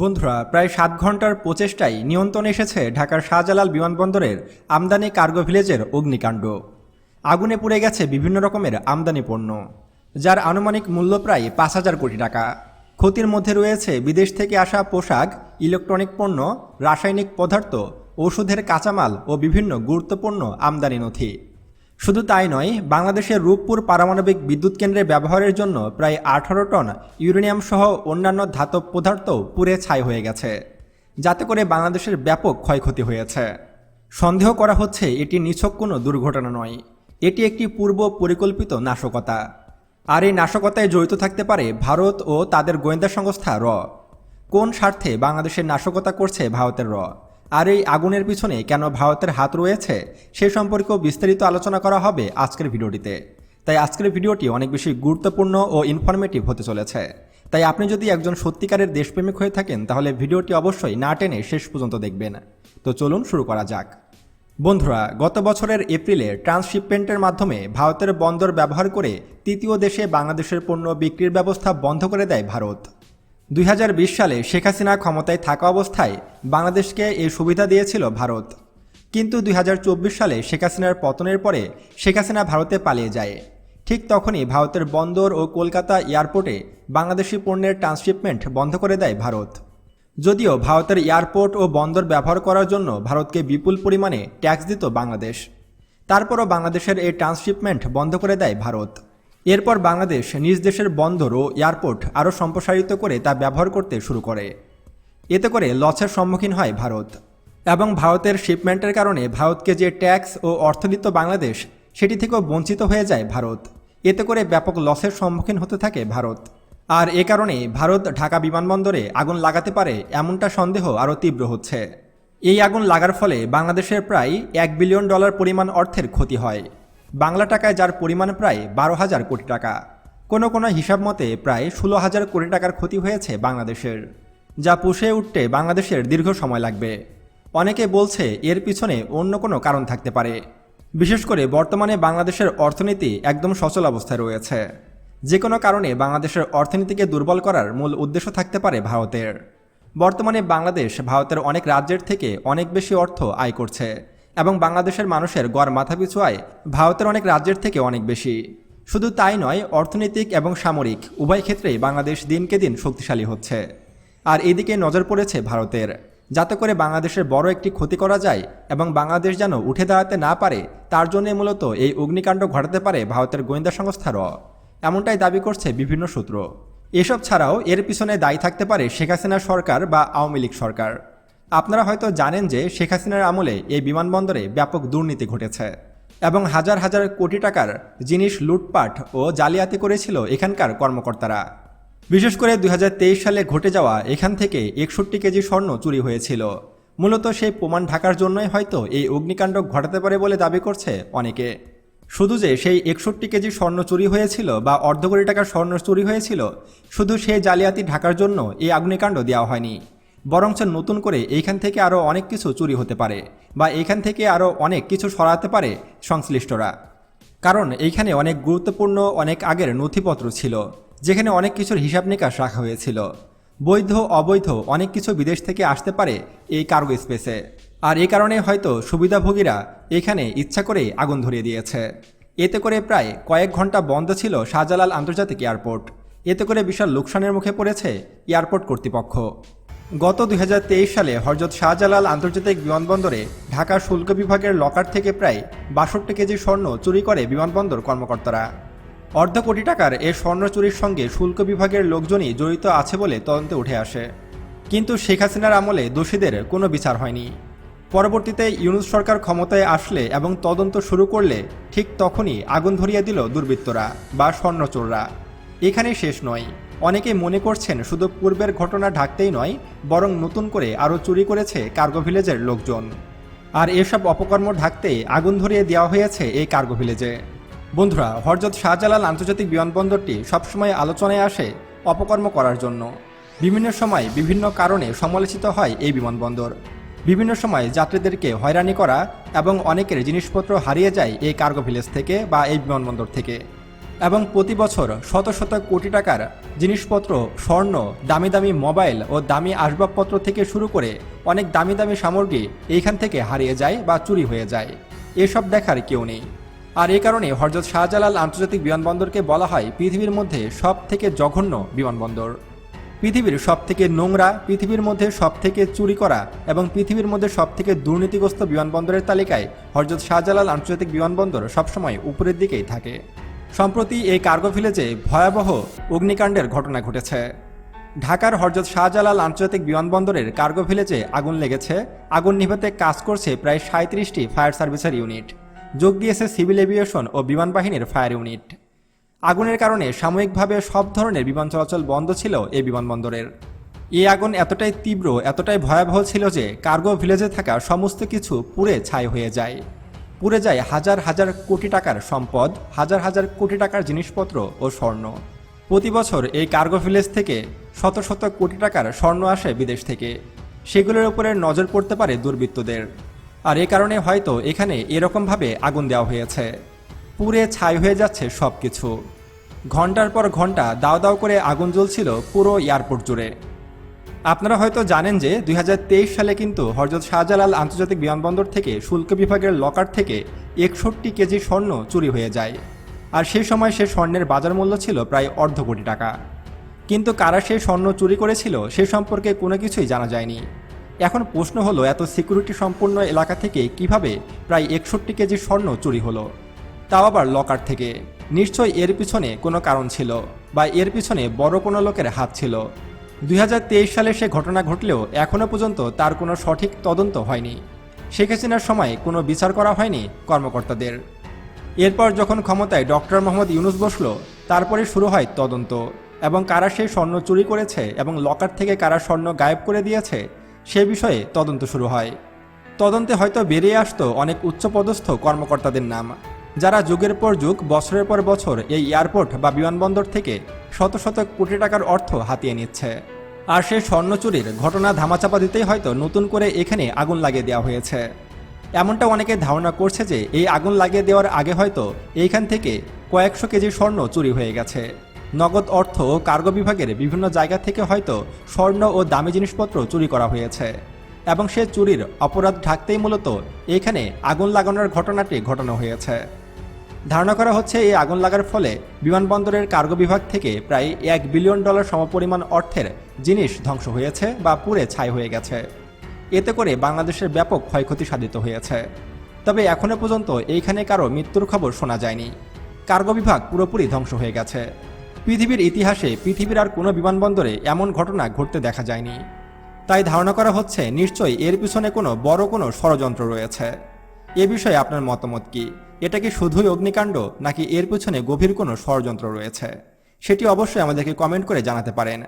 বন্ধুরা, প্রায় সাত ঘণ্টার প্রচেষ্টায় নিয়ন্ত্রণ এসেছে ঢাকার শাহজালাল বিমানবন্দরের আমদানি কার্গো ভিলেজের অগ্নিকাণ্ড। আগুনে পুড়ে গেছে বিভিন্ন রকমের আমদানি পণ্য, যার আনুমানিক মূল্য প্রায় পাঁচ হাজার কোটি টাকা। ক্ষতির মধ্যে রয়েছে বিদেশ থেকে আসা পোশাক, ইলেকট্রনিক পণ্য, রাসায়নিক পদার্থ ওষুধের কাঁচামাল ও বিভিন্ন গুরুত্বপূর্ণ আমদানি নথি। শুধু তাই নয়, বাংলাদেশের রূপপুর পারমাণবিক বিদ্যুৎ কেন্দ্রে ব্যবহারের জন্য প্রায় আঠারো টন ইউরেনিয়াম সহ অন্যান্য ধাতব পদার্থ পুড়ে ছাই হয়ে গেছে, যাতে করে বাংলাদেশের ব্যাপক ক্ষয়ক্ষতি হয়েছে। সন্দেহ করা হচ্ছে এটি নিছক কোনো দুর্ঘটনা নয়, এটি একটি পূর্ব পরিকল্পিত নাশকতা। আর এই নাশকতায় জড়িত থাকতে পারে ভারত ও তাদের গোয়েন্দা সংস্থা র। কোন স্বার্থে বাংলাদেশের নাশকতা করছে ভারতের র? আর এই আগুনের পিছনে কেন ভারতের হাত রয়েছে, সে সম্পর্কেও বিস্তারিত আলোচনা করা হবে আজকের ভিডিওটিতে। তাই আজকের ভিডিওটি অনেক বেশি গুরুত্বপূর্ণ ও ইনফরমেটিভ হতে চলেছে। তাই আপনি যদি একজন সত্যিকারের দেশপ্রেমিক হয়ে থাকেন, তাহলে ভিডিওটি অবশ্যই না টেনে শেষ পর্যন্ত দেখবেন। তো চলুন শুরু করা যাক। বন্ধুরা, গত বছরের এপ্রিলে ট্রান্সশিপমেন্টের মাধ্যমে ভারতের বন্দর ব্যবহার করে তৃতীয় দেশে বাংলাদেশের পণ্য বিক্রির ব্যবস্থা বন্ধ করে দেয় ভারত। দুই হাজার বিশ সালে শেখ হাসিনা ক্ষমতায় থাকা অবস্থায় বাংলাদেশকে এই সুবিধা দিয়েছিল ভারত। কিন্তু দুই হাজার চব্বিশ সালে শেখ হাসিনার পতনের পরে শেখ হাসিনা ভারতে পালিয়ে যায়। ঠিক তখনই ভারতের বন্দর ও কলকাতা এয়ারপোর্টে বাংলাদেশি পণ্যের ট্রান্সশিপমেন্ট বন্ধ করে দেয় ভারত। যদিও ভারতের এয়ারপোর্ট ও বন্দর ব্যবহার করার জন্য ভারতকে বিপুল পরিমাণে ট্যাক্স দিত বাংলাদেশ। তারপরও বাংলাদেশের এই ট্রান্সশিপমেন্ট বন্ধ করে দেয় ভারত। এরপর বাংলাদেশ নিজ দেশের বন্দর ও এয়ারপোর্ট আরও সম্প্রসারিত করে তা ব্যবহার করতে শুরু করে। এতে করে লসের সম্মুখীন হয় ভারত। এবং ভারতের শিপমেন্টের কারণে ভারতকে যে ট্যাক্স ও অর্থ দিত বাংলাদেশ, সেটি থেকেও বঞ্চিত হয়ে যায় ভারত। এতে করে ব্যাপক লসের সম্মুখীন হতে থাকে ভারত। আর এ কারণে ভারত ঢাকা বিমানবন্দরে আগুন লাগাতে পারে এমনটা সন্দেহ আরও তীব্র হচ্ছে। এই আগুন লাগার ফলে বাংলাদেশের প্রায় এক বিলিয়ন ডলার পরিমাণ অর্থের ক্ষতি হয়। বাংলা টাকায় যার পরিমাণ প্রায় বারো হাজার কোটি টাকা। কোনো কোনো হিসাব মতে প্রায় ষোলো হাজার কোটি টাকার ক্ষতি হয়েছে বাংলাদেশের, যা পুষে উঠতে বাংলাদেশের দীর্ঘ সময় লাগবে। অনেকে বলছে এর পিছনে অন্য কোনো কারণ থাকতে পারে। বিশেষ করে বর্তমানে বাংলাদেশের অর্থনীতি একদম সচল অবস্থায় রয়েছে। যে কোনো কারণে বাংলাদেশের অর্থনীতিকে দুর্বল করার মূল উদ্দেশ্য থাকতে পারে ভারতের। বর্তমানে বাংলাদেশ ভারতের অনেক রাজ্যের থেকে অনেক বেশি অর্থ আয় করছে। এবং বাংলাদেশের মানুষের গড় মাথাপিছু আয় ভারতের অনেক রাজ্যের থেকে অনেক বেশি। শুধু তাই নয়, অর্থনৈতিক এবং সামরিক উভয় ক্ষেত্রেই বাংলাদেশ দিনকে দিন শক্তিশালী হচ্ছে। আর এদিকে নজর পড়েছে ভারতের। যাতে করে বাংলাদেশের বড় একটি ক্ষতি করা যায় এবং বাংলাদেশ যেন উঠে দাঁড়াতে না পারে, তার জন্য মূলত এই অগ্নিকাণ্ড ঘটাতে পারে ভারতের গোয়েন্দা সংস্থার এমনটাই দাবি করছে বিভিন্ন সূত্র। এসব ছাড়াও এর পিছনে দায়ী থাকতে পারে শেখ হাসিনা সরকার বা আওয়ামী লীগ সরকার। আপনারা হয়তো জানেন যে শেখ হাসিনার আমলে এই বিমানবন্দরে ব্যাপক দুর্নীতি ঘটেছে এবং হাজার হাজার কোটি টাকার জিনিস লুটপাট ও জালিয়াতি করেছিল এখানকার কর্মকর্তারা। বিশেষ করে দুই হাজার তেইশ সালে ঘটে যাওয়া এখান থেকে একষট্টি কেজি স্বর্ণ চুরি হয়েছিল। মূলত সেই প্রমাণ ঢাকার জন্যই হয়তো এই অগ্নিকাণ্ড ঘটাতে পারে বলে দাবি করছে অনেকে। শুধু যে সেই একষট্টি কেজি স্বর্ণ চুরি হয়েছিল বা অর্ধ কোটি টাকার স্বর্ণ চুরি হয়েছিল, শুধু সেই জালিয়াতি ঢাকার জন্য এই অগ্নিকাণ্ড দেওয়া হয়নি। বরঞ্চ নতুন করে এইখান থেকে আরও অনেক কিছু চুরি হতে পারে বা এইখান থেকে আরও অনেক কিছু সরাতে পারে সংশ্লিষ্টরা। কারণ এইখানে অনেক গুরুত্বপূর্ণ, অনেক আগের নথিপত্র ছিল, যেখানে অনেক কিছুর হিসাব নিকাশ রাখা হয়েছিল। বৈধ, অবৈধ অনেক কিছু বিদেশ থেকে আসতে পারে এই কার্গো স্পেসে আর এই কারণে হয়তো সুবিধাভোগীরা এখানে ইচ্ছা করে আগুন ধরিয়ে দিয়েছে। এতে করে প্রায় কয়েক ঘণ্টা বন্ধ ছিল শাহজালাল আন্তর্জাতিক এয়ারপোর্ট। এতে করে বিশাল লোকসানের মুখে পড়েছে এয়ারপোর্ট কর্তৃপক্ষ। গত দুই হাজার তেইশ সালে হরজত শাহজালাল আন্তর্জাতিক বিমানবন্দরে ঢাকা শুল্ক বিভাগের লকার থেকে প্রায় বাষট্টি কেজি স্বর্ণ চুরি করে বিমানবন্দর কর্মকর্তারা। অর্ধ কোটি টাকার এ স্বর্ণ চুরির সঙ্গে শুল্ক বিভাগের লোকজনই জড়িত আছে বলে তদন্তে উঠে আসে। কিন্তু শেখ হাসিনার আমলে দোষীদের কোনো বিচার হয়নি। পরবর্তীতে ইউনুস সরকার ক্ষমতায় আসলে এবং তদন্ত শুরু করলে ঠিক তখনই আগুন ধরিয়ে দিল দুর্বৃত্তরা বা স্বর্ণচোররা এখানেই শেষ নয়। অনেকে মনে করছেন শুধু পূর্বের ঘটনা ঢাকতেই নয়, বরং নতুন করে আরও চুরি করেছে কার্গো ভিলেজের লোকজন। আর এসব অপকর্ম ঢাকতে আগুন ধরিয়ে দেওয়া হয়েছে এই কার্গো ভিলেজে। বন্ধুরা, হরজত শাহজালাল আন্তর্জাতিক বিমানবন্দরটি সবসময় আলোচনায় আসে অপকর্ম করার জন্য। বিভিন্ন সময় বিভিন্ন কারণে সমালোচিত হয় এই বিমানবন্দর। বিভিন্ন সময় যাত্রীদেরকে হয়রানি করা এবং অনেকের জিনিসপত্র হারিয়ে যায় এই কার্গো ভিলেজ থেকে বা এই বিমানবন্দর থেকে। এবং প্রতি বছর শত শত কোটি টাকার জিনিসপত্র, স্বর্ণ, দামি দামি মোবাইল ও দামি আসবাবপত্র থেকে শুরু করে অনেক দামি দামি সামগ্রী এইখান থেকে হারিয়ে যায় বা চুরি হয়ে যায়। এসব দেখার কেউ নেই। আর এ কারণে হরজত শাহজালাল আন্তর্জাতিক বিমানবন্দরকে বলা হয় পৃথিবীর মধ্যে সব থেকে জঘন্য বিমানবন্দর। পৃথিবীর সব থেকে নোংরা, পৃথিবীর মধ্যে সব থেকে চুরি করা এবং পৃথিবীর মধ্যে সব থেকে দুর্নীতিগ্রস্ত বিমানবন্দরের তালিকায় হরজত শাহজালাল আন্তর্জাতিক বিমানবন্দর সবসময় উপরের দিকেই থাকে। সম্প্রতি এই কার্গো ভিলেজে ভয়াবহ অগ্নিকাণ্ডের ঘটনা ঘটেছে। ঢাকার হরজত শাহজালাল আন্তর্জাতিক বিমানবন্দরের কার্গো ভিলেজে আগুন লেগেছে। আগুন নিভাতে কাজ করছে প্রায় সাঁত্রিশটি ফায়ার সার্ভিসের ইউনিট। যোগ দিয়েছে সিভিল এভিয়েশন ও বিমান বাহিনীর ফায়ার ইউনিট। আগুনের কারণে সাময়িকভাবে সব ধরনের বিমান চলাচল বন্ধ ছিল এই বিমানবন্দরের। এই আগুন এতটাই তীব্র, এতটাই ভয়াবহ ছিল যে কার্গো ভিলেজে থাকা সমস্ত কিছু পুড়ে ছাই হয়ে যায়। পুড়ে যায় হাজার হাজার কোটি টাকার সম্পদ, হাজার হাজার কোটি টাকার জিনিসপত্র ও স্বর্ণ। প্রতি বছর এই কার্গো ভিলেজ থেকে শত শত কোটি টাকার স্বর্ণ আসে বিদেশ থেকে। সেগুলোর উপরে নজর পড়তে পারে দুর্বৃত্তদের। আর এ কারণে হয়তো এখানে এরকমভাবে আগুন দেওয়া হয়েছে। পুড়ে ছাই হয়ে যাচ্ছে সব কিছু ঘণ্টার পর ঘণ্টা দাও দাও করে আগুন জ্বলছিল পুরো এয়ারপোর্ট জুড়ে। আপনারা হয়তো জানেন যে দুই হাজার তেইশ সালে কিন্তু হরজত শাহজালাল আন্তর্জাতিক বিমানবন্দর থেকে শুল্ক বিভাগের লকার থেকে একষট্টি কেজি স্বর্ণ চুরি হয়ে যায়। আর সেই সময় সে স্বর্ণের বাজার মূল্য ছিল প্রায় অর্ধ কোটি টাকা। কিন্তু কারা সেই স্বর্ণ চুরি করেছিল সে সম্পর্কে কোনো কিছুই জানা যায়নি। এখন প্রশ্ন হলো, এত সিকিউরিটি সম্পূর্ণ এলাকা থেকে কীভাবে প্রায় একষট্টি কেজি স্বর্ণ চুরি হলো? তাও আবার লকার থেকে। নিশ্চয়ই এর পিছনে কোনো কারণ ছিল বা এর পিছনে বড় কোনো লোকের হাত ছিল? দুই হাজার তেইশ সালে সে ঘটনা ঘটলেও এখনও পর্যন্ত তার কোনো সঠিক তদন্ত হয়নি। শেখ হাসিনার সময় কোনো বিচার করা হয়নি কর্মকর্তাদের। এরপর যখন ক্ষমতায় ডক্টর মোহাম্মদ ইউনুস বসল, তারপরে শুরু হয় তদন্ত। এবং কারা সেই স্বর্ণ চুরি করেছে এবং লকার থেকে কারা স্বর্ণ গায়েব করে দিয়েছে, সে বিষয়ে তদন্ত শুরু হয়। তদন্তে হয়তো বেরিয়ে আসতো অনেক উচ্চপদস্থ কর্মকর্তাদের নাম, যারা যুগের পর যুগ, বছরের পর বছর এই এয়ারপোর্ট বা বিমানবন্দর থেকে শত শত কোটি টাকার অর্থ হাতিয়ে নিচ্ছে। আর সেই স্বর্ণ চুরির ঘটনা ধামাচাপা দিতেই হয়তো নতুন করে এখানে আগুন লাগিয়ে দেওয়া হয়েছে। এমনটা অনেকে ধারণা করছে যে এই আগুন লাগিয়ে দেওয়ার আগে হয়তো এইখান থেকে কয়েকশো কেজি স্বর্ণ চুরি হয়ে গেছে। নগদ অর্থ ও কার্গো বিভাগের বিভিন্ন জায়গা থেকে হয়তো স্বর্ণ ও দামি জিনিসপত্র চুরি করা হয়েছে। এবং সে চুরির অপরাধ ঢাকতেই মূলত এইখানে আগুন লাগানোর ঘটনাটি ঘটানো হয়েছে। ধারণা করা হচ্ছে এই আগুন লাগার ফলে বিমানবন্দরের কার্গো বিভাগ থেকে প্রায় এক বিলিয়ন ডলার সমপরিমাণ অর্থের জিনিস ধ্বংস হয়েছে বা পুড়ে ছাই হয়ে গেছে। এতে করে বাংলাদেশের ব্যাপক ক্ষয়ক্ষতি সাধিত হয়েছে। তবে এখনও পর্যন্ত এইখানে কারও মৃত্যুর খবর শোনা যায়নি। কার্গো বিভাগ পুরোপুরি ধ্বংস হয়ে গেছে। পৃথিবীর ইতিহাসে পৃথিবীর আর কোনো বিমানবন্দরে এমন ঘটনা ঘটতে দেখা যায়নি। তাই ধারণা করা হচ্ছে নিশ্চয়ই এর পিছনে কোনো বড় কোনো ষড়যন্ত্র রয়েছে। এ বিষয়ে আপনার মতামত কি? এটা কি শুধুই অগ্নিকাণ্ড, নাকি এর পেছনে গভীর কোনো ষড়যন্ত্র রয়েছে? সেটি অবশ্যই আমাদেরকে কমেন্ট করে জানাতে পারেন।